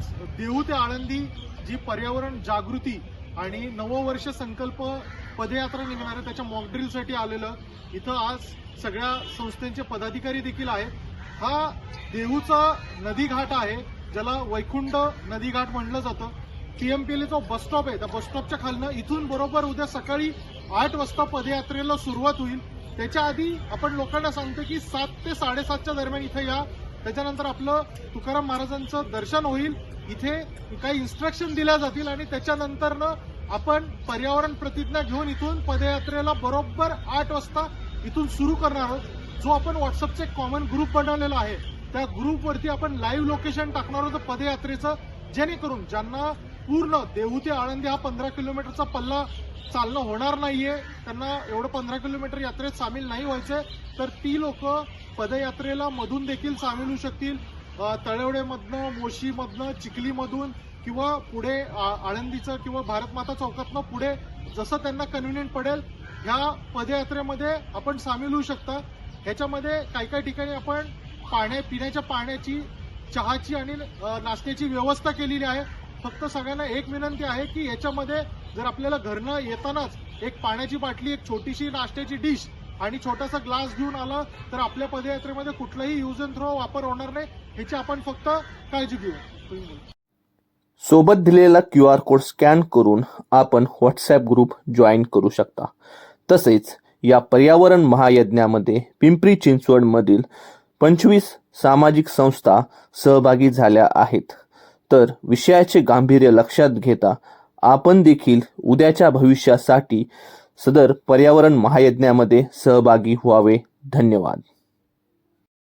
आज देहू ते आळंदी जी पर्यावरण जागृती आणि नववर्ष संकल्प पदयात्रा निघणार आहे त्याच्या मॉकड्रिलसाठी आलेलं. इथं आज सगळ्या संस्थांचे पदाधिकारी देखील आहेत. हा देहूचा नदी घाट आहे ज्याला वैकुंठ नदी घाट म्हटलं जातं पीएमपीएल जो बस स्टॉप आहे. त्या बस स्टॉपच्या खालनं इथून बरोबर उद्या सकाळी आठ वाजता पदयात्रेला सुरुवात होईल. त्याच्या आधी आपण लोकांना सांगतो की सात ते साडेसातच्या दरम्यान इथं या. त्याच्यानंतर आपलं तुकाराम महाराजांचं दर्शन होईल. इथे काही इन्स्ट्रक्शन दिल्या जातील आणि त्याच्यानंतरनं आपण पर्यावरण प्रतिज्ञा घेऊन इथून पदयात्रेला बरोबर आठ वाजता इथून सुरू करणार आहोत. जो आपण व्हॉट्सअपचे कॉमन ग्रुप बनवलेला आहे त्या ग्रुपवरती आपण लाईव्ह लोकेशन टाकणार आहोत पदयात्रेचं जेणेकरून ज्यांना पूर्ण देहू ते आळंदी हा पंधरा किलोमीटरचा पल्ला चालणं होणार नाहीये त्यांना एवढं पंधरा किलोमीटर यात्रेत सामील नाही व्हायचंय तर ती लोक पदयात्रेला मधून देखील सामील होऊ शकतील. तळेवडेमधनं मोशीमधनं चिखलीमधून किंवा पुढे आ- आळंदीचं किंवा भारतमाता चौकातनं पुढे जसं त्यांना कन्व्हिनियंट पडेल ह्या पदयात्रेमध्ये आपण सामील होऊ शकता. ह्याच्यामध्ये काही काही ठिकाणी आपण पाण्या पिण्याच्या पाण्याची चहाची आणि नाश्त्याची व्यवस्था केलेली आहे. फक्त सगळ्यांना एक विनंती आहे की याच्यामध्ये जर आपल्याला घरनं येतानाच एक पाण्याची बाटली एक छोटीशी नाश्त्याची डिश आणि छोटासा ग्लास घेऊन आला तर आपल्या पदयात्रेमध्ये कुठलाही यूज अँड थ्रो वापर होणार नाही. ह्याची आपण फक्त काळजी घेऊ सोबत दिलेला क्यू आर कोड स्कॅन करून आपण व्हॉट्सॲप ग्रुप जॉईन करू शकता. तसेच या पर्यावरण महायज्ञामध्ये पिंपरी चिंचवडमधील पंचवीस सामाजिक संस्था सहभागी झाल्या आहेत. तर विषयाचे गांभीर्य लक्षात घेता आपण देखील उद्याच्या भविष्यासाठी सदर पर्यावरण महायज्ञामध्ये सहभागी व्हावे. धन्यवाद.